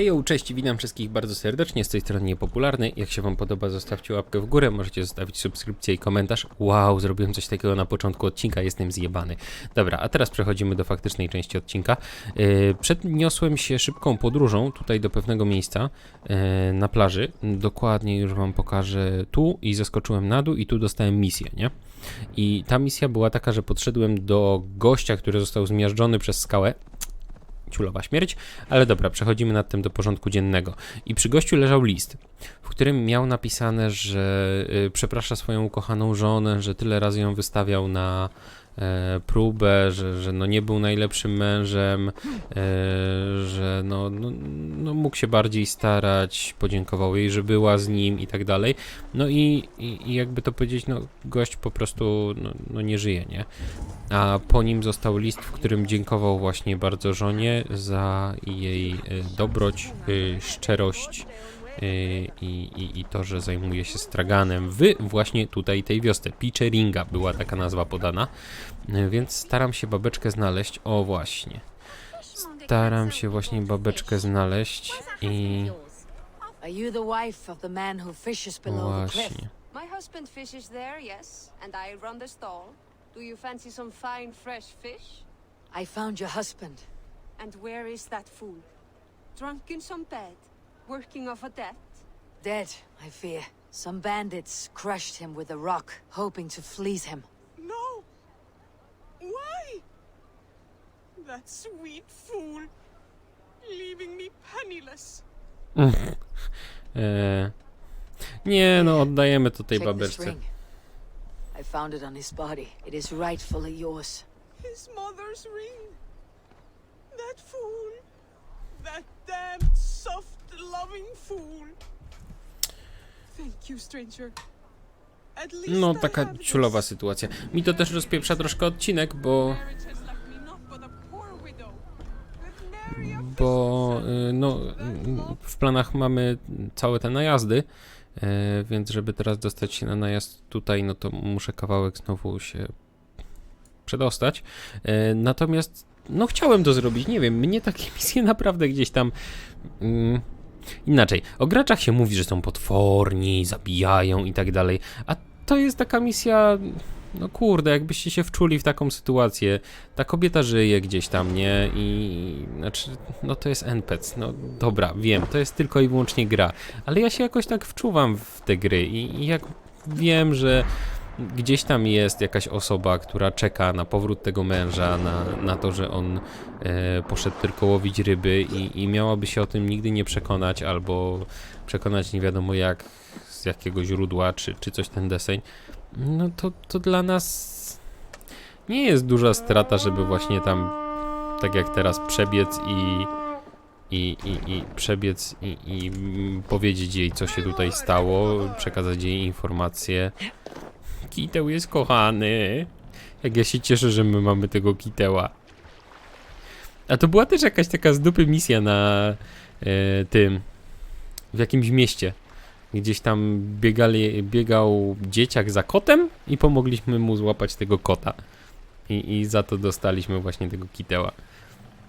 Hej, cześć, witam wszystkich bardzo serdecznie, z tej strony Niepopularny. Jak się wam podoba, zostawcie łapkę w górę, możecie zostawić subskrypcję i komentarz. Wow, zrobiłem coś takiego na początku odcinka, jestem zjebany. Dobra, a teraz przechodzimy do faktycznej części odcinka. Yy, Przedniosłem się szybką podróżą tutaj do pewnego miejsca yy, na plaży. Dokładnie już wam pokażę tu i zeskoczyłem na dół i tu dostałem misję, nie? I ta misja była taka, że podszedłem do gościa, który został zmiażdżony przez skałę ciulowa śmierć, ale dobra, przechodzimy nad tym do porządku dziennego. I przy gościu leżał list, w którym miał napisane, że y, przeprasza swoją ukochaną żonę, że tyle razy ją wystawiał na próbę, że, że no nie był najlepszym mężem, e, że no, no, no mógł się bardziej starać, podziękował jej, że była z nim i tak dalej. No i, i, jakby to powiedzieć, no gość po prostu no, no nie żyje, nie? A po nim został list, w którym dziękował właśnie bardzo żonie za jej e, dobroć, e, szczerość e, i, i, i to, że zajmuje się straganem w właśnie tutaj tej wiosce. Picheringa była taka nazwa podana, E, więc staram się babeczkę znaleźć. O właśnie. Staram się właśnie babeczkę znaleźć i właśnie. My husband fishes there, yes, and I run the stall. Do you fancy some fine, fresh fish? I found your husband. And where is that fool? Drunk in some bed, working off a debt? Dead, I fear. Some bandits crushed him with a rock, hoping to fleece him. No! Why? That sweet fool. Leaving me penniless. E, eh. nie, no oddajemy to tej Check this babeczce. ring. I found it on his body. It is rightfully yours. His mother's ring. That fool. That damned, soft, loving fool. Thank you, stranger. At least No, taka ciulowa sytuacja. Mi to też rozpieprza troszkę odcinek, bo, bo y, no, y, w planach mamy całe te najazdy, y, więc żeby teraz dostać się na najazd tutaj, no to muszę kawałek znowu się przedostać. Y, Natomiast, no chciałem to zrobić, nie wiem, mnie takie misje naprawdę gdzieś tam... mm, Inaczej, o graczach się mówi, że są potworni, zabijają i tak dalej, a to jest taka misja, no kurde, jakbyście się wczuli w taką sytuację, ta kobieta żyje gdzieś tam, nie? I znaczy, no to jest NPC, no dobra, wiem, to jest tylko i wyłącznie gra, ale ja się jakoś tak wczuwam w te gry i, i jak wiem, że gdzieś tam jest jakaś osoba, która czeka na powrót tego męża, na, na to, że on e, poszedł tylko łowić ryby i, i miałaby się o tym nigdy nie przekonać, albo przekonać nie wiadomo jak, z jakiego źródła, czy, czy coś ten deseń, no to, to dla nas nie jest duża strata, żeby właśnie tam, tak jak teraz, przebiec i, i, i, i przebiec i, i mm, powiedzieć jej, co się tutaj stało, przekazać jej informacje. Kiteł jest kochany. Jak ja się cieszę, że my mamy tego kiteła. A to była też jakaś taka z dupy misja na e, tym, w jakimś mieście. Gdzieś tam biegali, biegał dzieciak za kotem i pomogliśmy mu złapać tego kota. I, I za to dostaliśmy właśnie tego kiteła.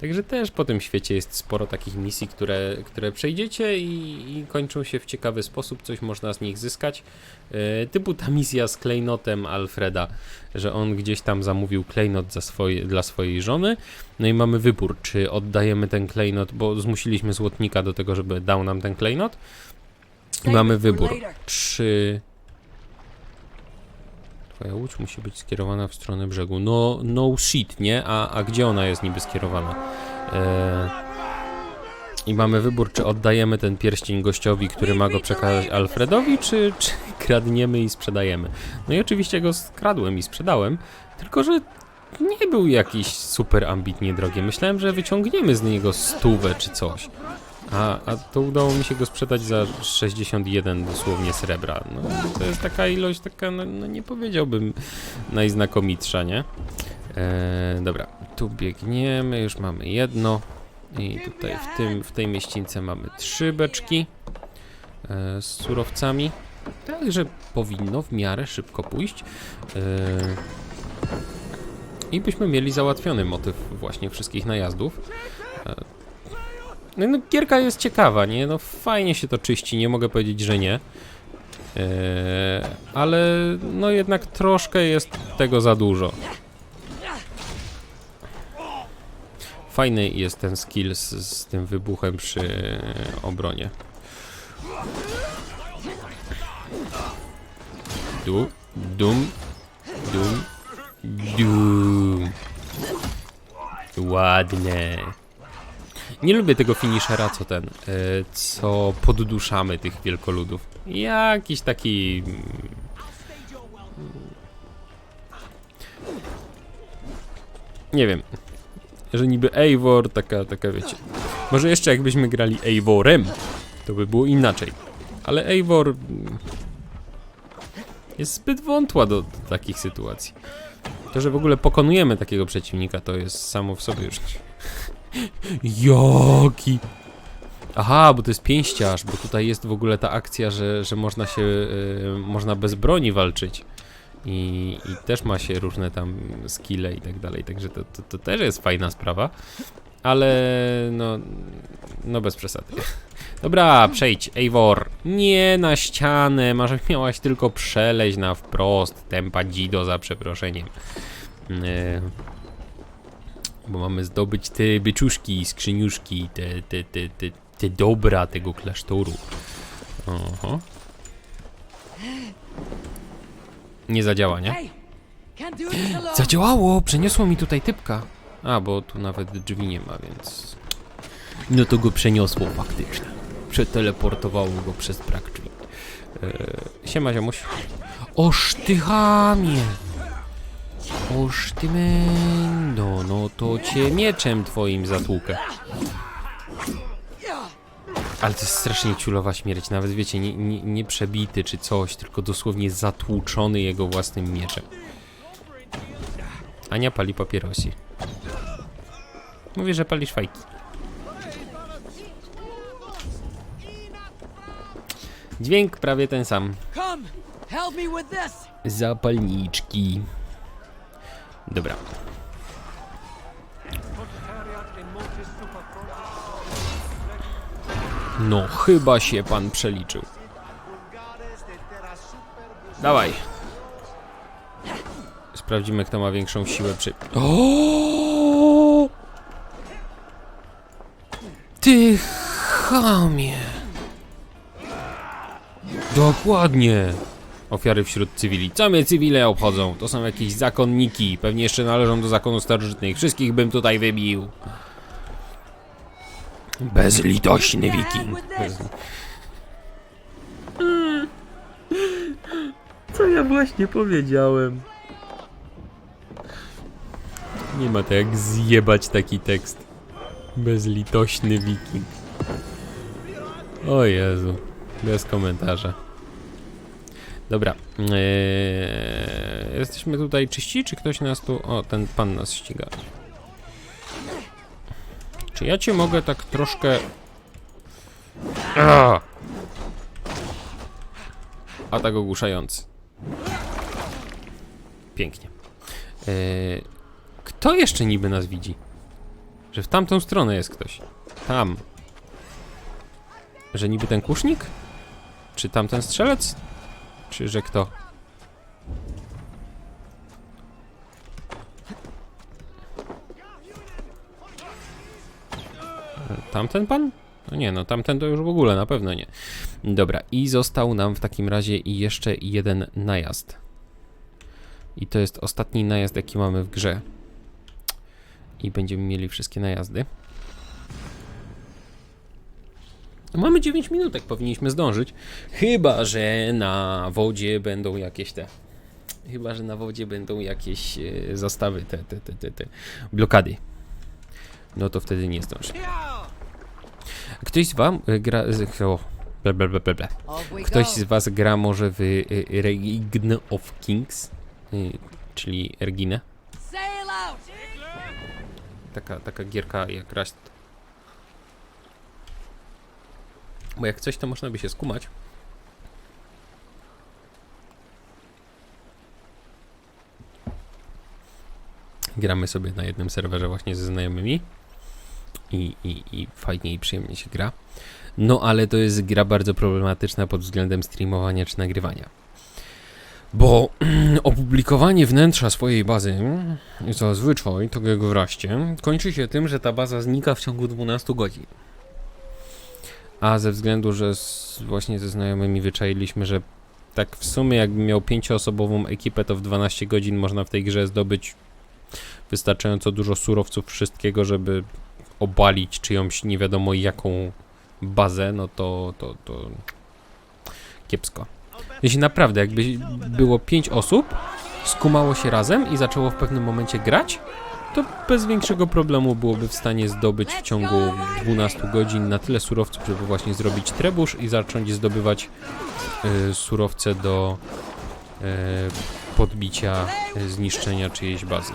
Także też po tym świecie jest sporo takich misji, które, które przejdziecie i, i kończą się w ciekawy sposób, coś można z nich zyskać. E, typu ta misja z klejnotem Alfreda, że on gdzieś tam zamówił klejnot za swoje, dla swojej żony. No i mamy wybór, czy oddajemy ten klejnot, bo zmusiliśmy złotnika do tego, żeby dał nam ten klejnot. I mamy wybór, czy twoja łódź musi być skierowana w stronę brzegu. No, no shit, nie? A, a gdzie ona jest niby skierowana? E, I mamy wybór, czy oddajemy ten pierścień gościowi, który ma go przekazać Alfredowi, czy, czy kradniemy i sprzedajemy. No i oczywiście go skradłem i sprzedałem, tylko że nie był jakiś super ambitnie drogi. Myślałem, że wyciągniemy z niego stówę czy coś. A, a to udało mi się go sprzedać za 61 dosłownie srebra. No, to jest taka ilość, taka, no, no nie powiedziałbym najznakomitsza, nie? E, dobra, tu biegniemy, już mamy jedno. I tutaj w, tym, w tej mieścińce mamy trzy beczki e, z surowcami. Także powinno w miarę szybko pójść. E, I byśmy mieli załatwiony motyw właśnie wszystkich najazdów. E, No, no gierka jest ciekawa, nie? No fajnie się to czyści, nie mogę powiedzieć, że nie. Eee, ale no jednak troszkę jest tego za dużo. Fajny jest ten skill z, z tym wybuchem przy obronie. Du, dum, dum, dum. Ładne. Nie lubię tego finishera, co ten, e, co podduszamy tych wielkoludów. Jakiś taki... mm, Nie wiem. Że niby Eivor, taka, taka wiecie. Może jeszcze jakbyśmy grali Eivorem, to by było inaczej. Ale Eivor mm, jest zbyt wątła do, do takich sytuacji. To, że w ogóle pokonujemy takiego przeciwnika, to jest samo w sobie już. Jaki! Aha, bo to jest pięściarz, bo tutaj jest w ogóle ta akcja, że, że można się, y, można bez broni walczyć. I, I też ma się różne tam skille i tak dalej, także to, to, to też jest fajna sprawa. Ale no, no bez przesady. Dobra, przejdź, Eivor. Nie na ścianę, może miałaś tylko przeleźć na wprost. Tempa dzido za przeproszeniem. Yy, bo mamy zdobyć te byczuszki, skrzyniuszki, te, te, te, te, te dobra tego klasztoru. Oho. Nie zadziała, nie? Zadziałało! Przeniosło mi tutaj typka. A, bo tu nawet drzwi nie ma, więc... No to go przeniosło faktycznie. Przeteleportowało go przez brak drzwi. Eee, siema, ziomuś. Oż ty chamie! Oż ty mendo, no to cię mieczem twoim zatłukę. Ale to jest strasznie ciulowa śmierć, nawet wiecie, nie, nie, nie przebity czy coś, tylko dosłownie zatłuczony jego własnym mieczem. Ania pali papierosi. Mówię, że palisz fajki. Dźwięk prawie ten sam. Zapalniczki. Dobra. No, chyba się pan przeliczył. Dawaj. Sprawdzimy, kto ma większą siłę przy... O! Ty chamie! Dokładnie! Ofiary wśród cywili. Co mnie cywile obchodzą? To są jakieś zakonniki. Pewnie jeszcze należą do zakonu starożytnych. Wszystkich bym tutaj wybił. Bezlitośny wiking. Bez... Co ja właśnie powiedziałem? Nie ma to jak zjebać taki tekst. Bezlitośny wiking. O Jezu. Bez komentarza. Dobra. Eee, jesteśmy tutaj czyści, czy ktoś nas tu... O, ten pan nas ściga. Czy ja cię mogę tak troszkę... A! Atak ogłuszający. Pięknie. Eee, kto jeszcze niby nas widzi? Że w tamtą stronę jest ktoś. Tam. Że niby ten kusznik? Czy tamten strzelec? Czy że kto? E, Tamten pan? No nie, no tamten to już w ogóle na pewno nie. Dobra, i został nam w takim razie jeszcze jeden najazd. I to jest ostatni najazd, jaki mamy w grze. I będziemy mieli wszystkie najazdy. Mamy 9 minutek, powinniśmy zdążyć. Chyba, że na wodzie będą jakieś te. Chyba, że na wodzie będą jakieś e, zastawy, te, te, te, te, te blokady. No to wtedy nie zdąży. Ktoś z wam e, gra. Z, o, ble, ble, ble, ble, Ktoś z was gra może w e, Regn of Kings, e, czyli Erginę. Taka, taka gierka jak Rust. Bo jak coś, to można by się skumać. Gramy sobie na jednym serwerze właśnie ze znajomymi. i, i, i fajnie i przyjemnie się gra. No ale to jest gra bardzo problematyczna pod względem streamowania czy nagrywania. Bo opublikowanie wnętrza swojej bazy zazwyczaj, tak jak w raście, kończy się tym, że ta baza znika w ciągu 12 godzin. A ze względu, że z, właśnie ze znajomymi wyczailiśmy, że tak w sumie jakbym miał pięcioosobową ekipę, to w 12 godzin można w tej grze zdobyć wystarczająco dużo surowców wszystkiego, żeby obalić czyjąś nie wiadomo jaką bazę, no to, to, to kiepsko. Jeśli naprawdę jakby było 5 osób, skumało się razem i zaczęło w pewnym momencie grać, to bez większego problemu byłoby w stanie zdobyć w ciągu 12 godzin na tyle surowców, żeby właśnie zrobić trebusz i zacząć zdobywać y, surowce do y, podbicia, y, zniszczenia czyjejś bazy.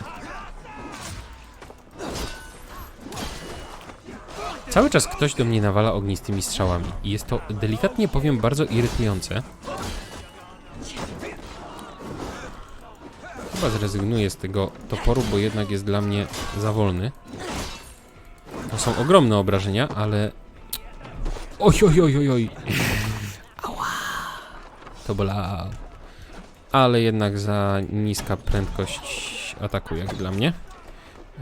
Cały czas ktoś do mnie nawala ognistymi strzałami i jest to delikatnie powiem bardzo irytujące. Chyba zrezygnuję z tego toporu, bo jednak jest dla mnie za wolny. To są ogromne obrażenia, ale... Oj, oj, oj, oj, oj. Ała. To bolało. Ale jednak za niska prędkość ataku, jak dla mnie.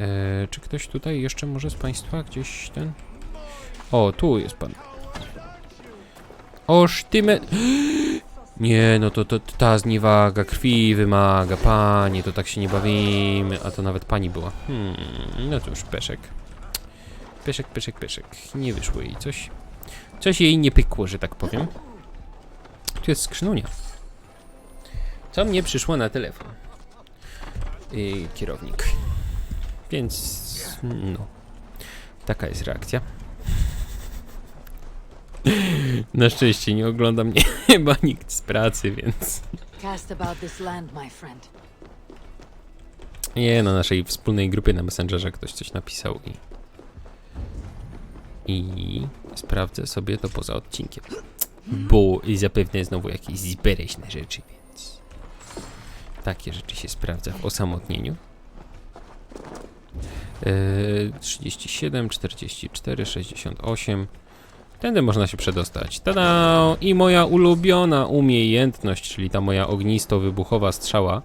Eee, czy ktoś tutaj jeszcze może z Państwa gdzieś ten... O, tu jest pan. Oż ty me... Nie, no to, to ta zniewaga krwi wymaga, panie, to tak się nie bawimy, a to nawet pani była. Hmm, no cóż, peszek. Peszek, peszek, peszek. Nie wyszło jej coś. Coś jej nie pykło, że tak powiem. Tu jest skrzynunia. Co mnie przyszło na telefon? I kierownik. Więc, no. Taka jest reakcja. Na szczęście nie ogląda mnie chyba nikt z pracy, więc... Cast about this land, my friend. Nie, na naszej wspólnej grupie na Messengerze ktoś coś napisał i... I sprawdzę sobie to poza odcinkiem. Bo zapewne znowu jakieś zbereśne rzeczy, więc... Takie rzeczy się sprawdza w osamotnieniu. Yy, 37, 44, 68. Tędy można się przedostać. Tada! I moja ulubiona umiejętność, czyli ta moja ognisto-wybuchowa strzała,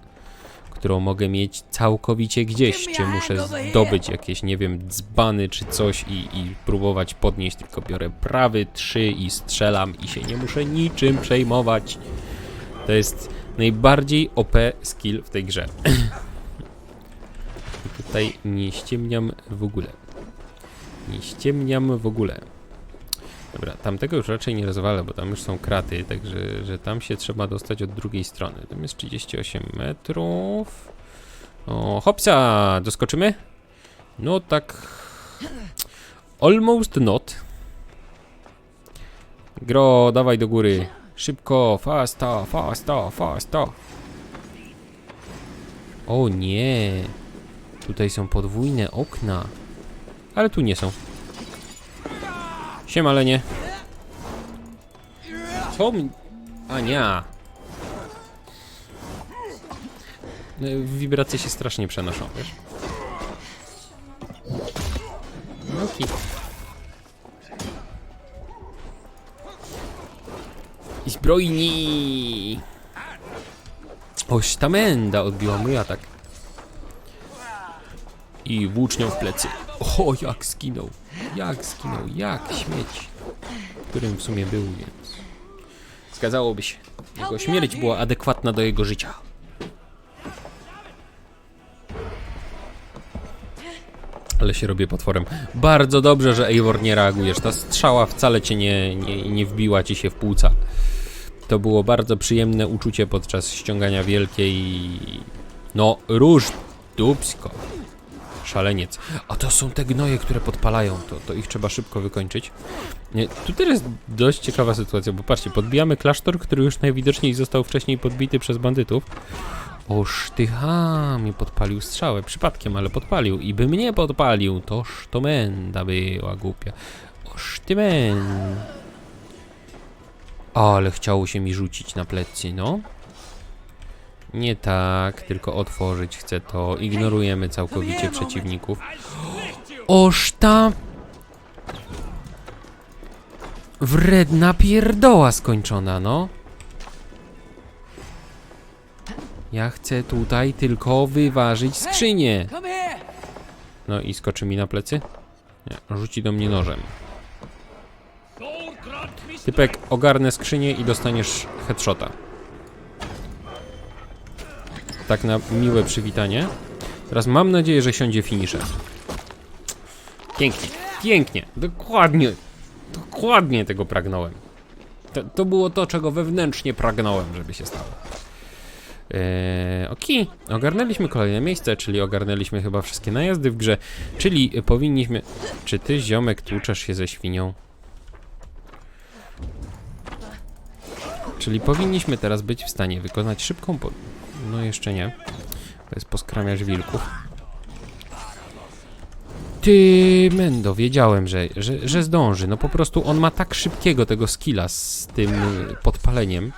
którą mogę mieć całkowicie gdzieś, czy muszę zdobyć jakieś, nie wiem, dzbany czy coś i, i próbować podnieść, tylko biorę prawy trzy i strzelam i się nie muszę niczym przejmować. To jest najbardziej OP skill w tej grze. Tutaj nie ściemniam w ogóle. Nie ściemniam w ogóle. Dobra, tamtego już raczej nie rozwalę, bo tam już są kraty, także że tam się trzeba dostać od drugiej strony. Tam jest 38 metrów. O, hopsa! Doskoczymy? No tak... Almost not. Gro, dawaj do góry. Szybko, fasta, fasta, fasta. O nie. Tutaj są podwójne okna. Ale tu nie są. Siema, Lenie. Co mi... Ania. Y, Wibracje się strasznie przenoszą, wiesz? Oki. I zbrojni! Oś ta menda odbiła mój atak. I włócznią w plecy. O, jak skinął. Jak skinął, jak śmieć. Którym w sumie był, więc... Zgadzałoby się. Jego śmierć była adekwatna do jego życia. Ale się robię potworem. Bardzo dobrze, że Eivor nie reagujesz. Ta strzała wcale cię nie, nie, nie wbiła ci się w płuca. To było bardzo przyjemne uczucie podczas ściągania wielkiej... No, róż dupsko. Szaleniec. A to są te gnoje, które podpalają. To, to ich trzeba szybko wykończyć. Nie, tu teraz jest dość ciekawa sytuacja, bo patrzcie, podbijamy klasztor, który już najwidoczniej został wcześniej podbity przez bandytów. Oż ty mi podpalił strzałę przypadkiem, ale podpalił. I by mnie podpalił, toż to menda była głupia. Oż ty men. Ale chciało się mi rzucić na plecy, no. Nie tak, tylko otworzyć chcę to. Ignorujemy całkowicie przeciwników. Oż ta... Wredna pierdoła skończona, no. Ja chcę tutaj tylko wyważyć skrzynię. No i skoczy mi na plecy? Nie, rzuci do mnie nożem. Typek, ogarnę skrzynię i dostaniesz headshota. Tak na miłe przywitanie. Teraz mam nadzieję, że siądzie finisher. Pięknie, pięknie, dokładnie, dokładnie tego pragnąłem. To, to było to, czego wewnętrznie pragnąłem, żeby się stało. Eee, Okej, ogarnęliśmy kolejne miejsce, czyli ogarnęliśmy chyba wszystkie najazdy w grze, czyli powinniśmy... Czy ty, ziomek, tłuczesz się ze świnią? Czyli powinniśmy teraz być w stanie wykonać szybką po... No jeszcze nie. To jest poskramiać wilków. Ty, Mendo, wiedziałem, że, że, że zdąży. No po prostu on ma tak szybkiego tego skilla z tym y, podpaleniem.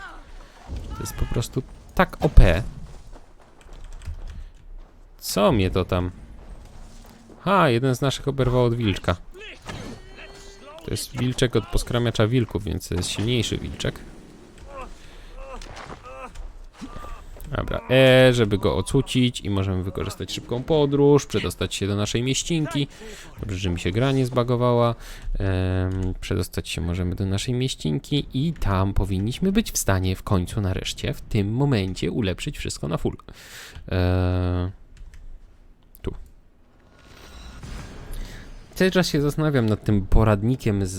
To jest po prostu tak OP. Co mnie to tam? Ha, jeden z naszych oberwał od wilczka. To jest wilczek od poskramiacza wilków, więc to jest silniejszy wilczek. Dobra, E, żeby go ocucić i możemy wykorzystać szybką podróż, przedostać się do naszej mieścinki. Dobrze, że mi się gra nie zbagowała. Przedostać się możemy do naszej mieścinki i tam powinniśmy być w stanie w końcu nareszcie, w tym momencie ulepszyć wszystko na full. Eee, Cały czas się zastanawiam nad tym poradnikiem z,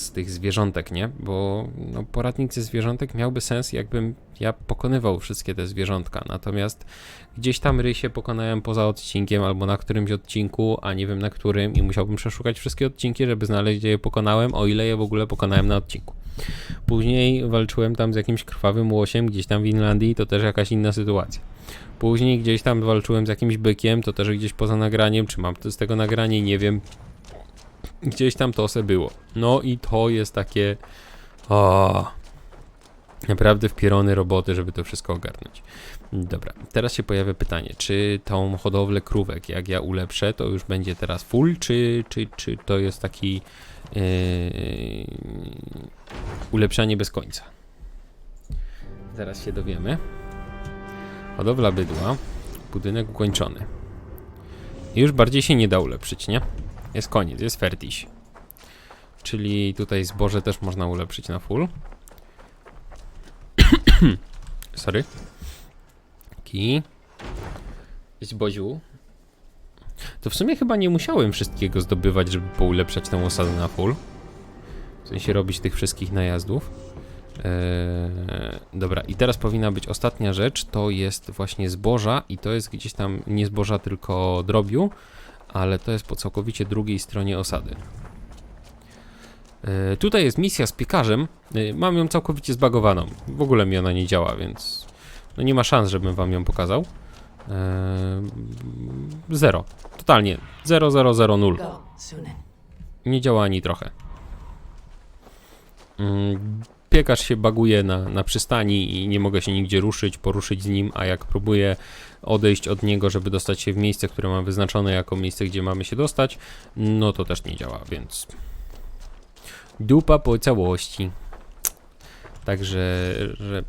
z tych zwierzątek, nie? Bo no, poradnik ze zwierzątek miałby sens, jakbym ja pokonywał wszystkie te zwierzątka. Natomiast gdzieś tam rysie pokonałem poza odcinkiem albo na którymś odcinku, a nie wiem na którym i musiałbym przeszukać wszystkie odcinki, żeby znaleźć, gdzie je pokonałem, o ile je w ogóle pokonałem na odcinku. Później walczyłem tam z jakimś krwawym łosiem gdzieś tam w Inlandii, to też jakaś inna sytuacja. Później gdzieś tam walczyłem z jakimś bykiem, to też gdzieś poza nagraniem, czy mam to z tego nagranie, nie wiem. Gdzieś tam to se było. No i to jest takie... O, naprawdę wpierone roboty, żeby to wszystko ogarnąć. Dobra, teraz się pojawia pytanie, czy tą hodowlę krówek, jak ja ulepszę, to już będzie teraz full, czy, czy, czy to jest taki yy, ulepszanie bez końca? Zaraz się dowiemy. Hodowla bydła, budynek ukończony. Już bardziej się nie da ulepszyć, nie? Jest koniec, jest fertiś. Czyli tutaj zboże też można ulepszyć na full. Sorry. Taki. Jest boziu. To w sumie chyba nie musiałem wszystkiego zdobywać, żeby poulepszać tę osadę na full. W sensie robić tych wszystkich najazdów. Eee, dobra, i teraz powinna być ostatnia rzecz, to jest właśnie zboża i to jest gdzieś tam nie zboża, tylko drobiu, ale to jest po całkowicie drugiej stronie osady. Eee, tutaj jest misja z piekarzem, eee, mam ją całkowicie zbagowaną, w ogóle mi ona nie działa, więc no nie ma szans, żebym wam ją pokazał. Eee, zero, totalnie, 0000. Go, Sunan. Nie działa ani trochę. Piekarz się baguje na, na przystani i nie mogę się nigdzie ruszyć, poruszyć z nim, a jak próbuję odejść od niego, żeby dostać się w miejsce, które mam wyznaczone jako miejsce, gdzie mamy się dostać, no to też nie działa, więc dupa po całości. Także, że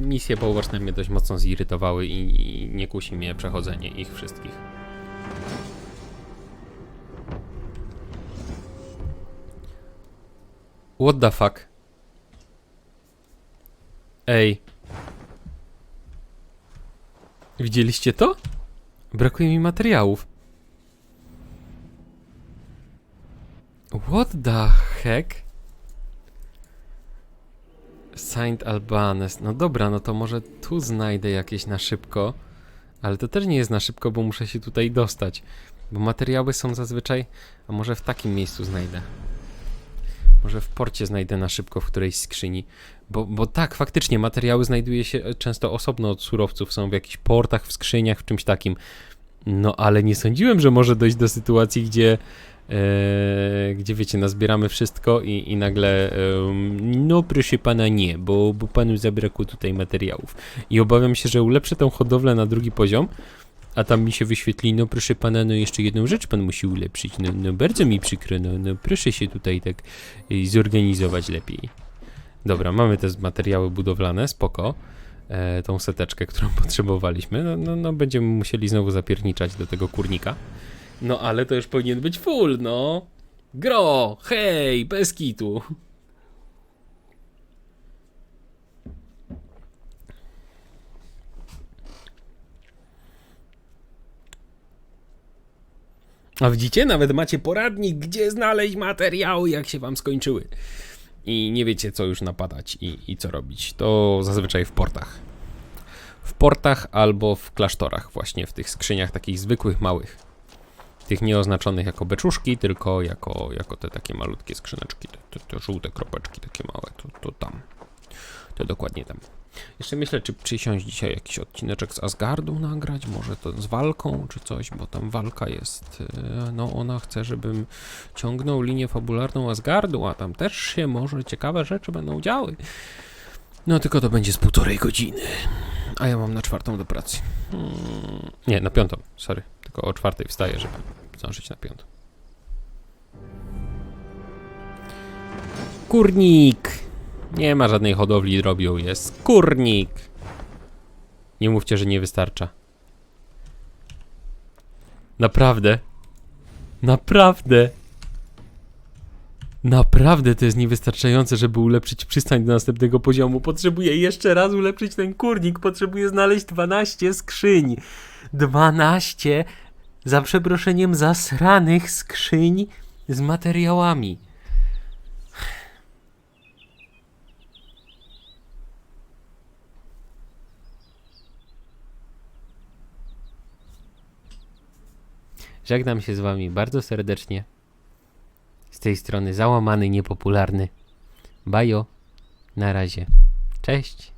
misje połoczne mnie dość mocno zirytowały i, i nie kusi mnie przechodzenie ich wszystkich. What the fuck? Ej. Widzieliście to? Brakuje mi materiałów. What the heck? Saint Albanes. No dobra, no to może tu znajdę jakieś na szybko. Ale to też nie jest na szybko, bo muszę się tutaj dostać. Bo materiały są zazwyczaj... A może w takim miejscu znajdę. Może w porcie znajdę na szybko w którejś skrzyni. Bo, bo tak, faktycznie materiały znajduje się e, często osobno od surowców, są w jakichś portach, w skrzyniach, w czymś takim. No ale nie sądziłem, że może dojść do sytuacji, gdzie, e, gdzie wiecie, nazbieramy wszystko i, i nagle em, no proszę pana nie, bo, bo panu zabrakło tutaj materiałów. I obawiam się, że ulepszę tę hodowlę na drugi poziom, A tam mi się wyświetli, no proszę pana, no jeszcze jedną rzecz pan musi ulepszyć. No, no bardzo mi przykro, no, no proszę się tutaj tak y, zorganizować lepiej. Dobra, mamy te materiały budowlane, spoko. E, tą seteczkę, którą potrzebowaliśmy. No, no, no będziemy musieli znowu zapierniczać do tego kurnika. No ale to już powinien być full, no. Gro, hej, bez kitu. A widzicie, nawet macie poradnik, gdzie znaleźć materiały, jak się wam skończyły. I nie wiecie, co już napadać i, i co robić. To zazwyczaj w portach. W portach albo w klasztorach, właśnie w tych skrzyniach takich zwykłych, małych. Tych nieoznaczonych jako beczuszki, tylko jako, jako te takie malutkie skrzyneczki, te, te, te żółte kropeczki takie małe, to, to tam. To dokładnie tam. Jeszcze myślę, czy przysiąść dzisiaj jakiś odcineczek z Asgardu nagrać, może to z walką, czy coś, bo tam walka jest, e, no ona chce, żebym ciągnął linię fabularną Asgardu, a tam też się może ciekawe rzeczy będą działy. No tylko to będzie z półtorej godziny, a ja mam na czwartą do pracy. Hmm, nie, na piątą, sorry, tylko o czwartej wstaję, żeby zdążyć na piątą. Kurnik! Nie ma żadnej hodowli drobiu, jest kurnik! Nie mówcie, że nie wystarcza. Naprawdę. Naprawdę. Naprawdę to jest niewystarczające, żeby ulepszyć przystań do następnego poziomu. Potrzebuję jeszcze raz ulepszyć ten kurnik. Potrzebuję znaleźć 12 skrzyń. 12 za przeproszeniem zasranych skrzyń z materiałami. Żegnam się z wami bardzo serdecznie. Z tej strony załamany, niepopularny. Bajo. Na razie. Cześć.